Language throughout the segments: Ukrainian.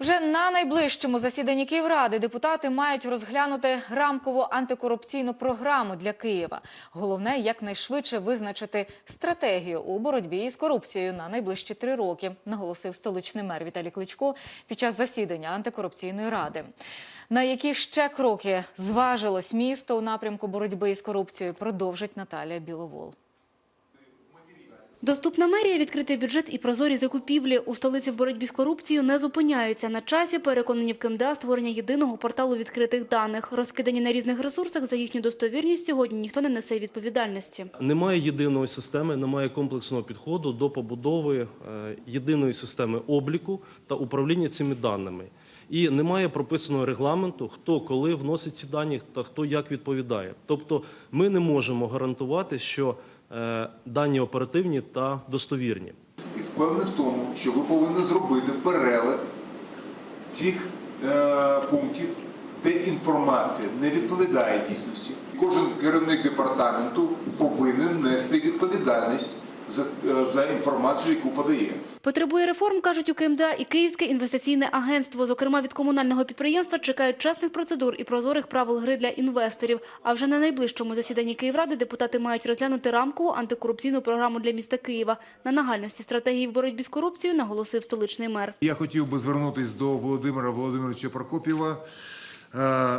Вже на найближчому засіданні Київради депутати мають розглянути рамкову антикорупційну програму для Києва. Головне якнайшвидше визначити стратегію у боротьбі з корупцією на найближчі три роки, наголосив столичний мер Віталій Кличко під час засідання антикорупційної ради. На які ще кроки зважилось місто у напрямку боротьби із корупцією, продовжить Наталія Біловол. Доступна мерія, відкритий бюджет і прозорі закупівлі у столиці в боротьбі з корупцією не зупиняються. На часі переконані в КМДА створення єдиного порталу відкритих даних. Розкидані на різних ресурсах за їхню достовірність сьогодні ніхто не несе відповідальності. Немає єдиної системи, немає комплексного підходу до побудови е, єдиної системи обліку та управління цими даними. І немає прописаного регламенту, хто коли вносить ці дані та хто як відповідає. Тобто ми не можемо гарантувати, що дані оперативні та достовірні. І впевнений в тому, що ви повинні зробити перелик цих е, пунктів, де інформація не відповідає дійсності. Кожен керівник департаменту повинен нести відповідальність за, е, за інформацію, яку подає. Потребує реформ, кажуть у КМДА, і Київське інвестиційне агентство. Зокрема, від комунального підприємства чекають чесних процедур і прозорих правил гри для інвесторів. А вже на найближчому засіданні Київради депутати мають розглянути рамкову антикорупційну програму для міста Києва. На нагальності стратегії в боротьбі з корупцією наголосив столичний мер. Я хотів би звернутися до Володимира Володимировича Прокопєва, е,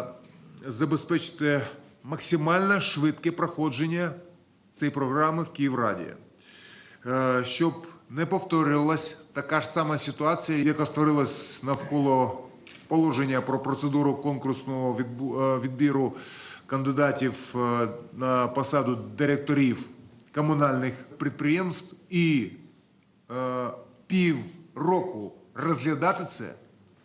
забезпечити максимально швидке проходження цієї програми в Київраді, щоб не повторювалась така ж сама ситуація, яка створилась навколо положення про процедуру конкурсного е, відбіру кандидатів е, на посаду директорів комунальних підприємств і е, пів року розглядати це,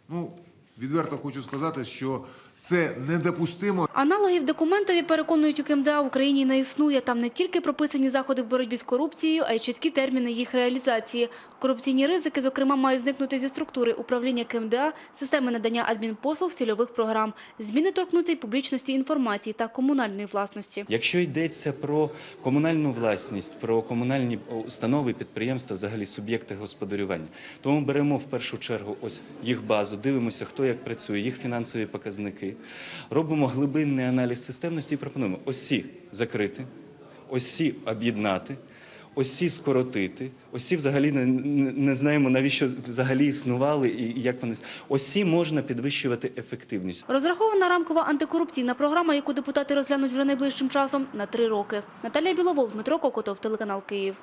ну, відверто хочу сказати, що це недопустимо. Аналогів документові, переконують у КМДА, в Україні не існує. Там не тільки прописані заходи в боротьбі з корупцією, а й чіткі терміни їх реалізації. Корупційні ризики, зокрема, мають зникнути зі структури управління КМДА, системи надання адмінпослуг, цільових програм. Зміни торкнуться й публічності інформації та комунальної власності. Якщо йдеться про комунальну власність, про комунальні установи, підприємства, взагалі суб'єкти господарювання, то ми беремо в першу чергу ось їх базу, дивимося, хто як працює, їх фінансові показники, робимо глибинний аналіз системності і пропонуємо ось ці закрити, ось ці об'єднати. Ось ці скоротити, ось ці взагалі не, не, знаємо, навіщо взагалі існували і як вони. Ось ці можна підвищувати ефективність. Розрахована рамкова антикорупційна програма, яку депутати розглянуть вже найближчим часом, на три роки. Наталія Біловол, Дмитро Кокотов, телеканал Київ.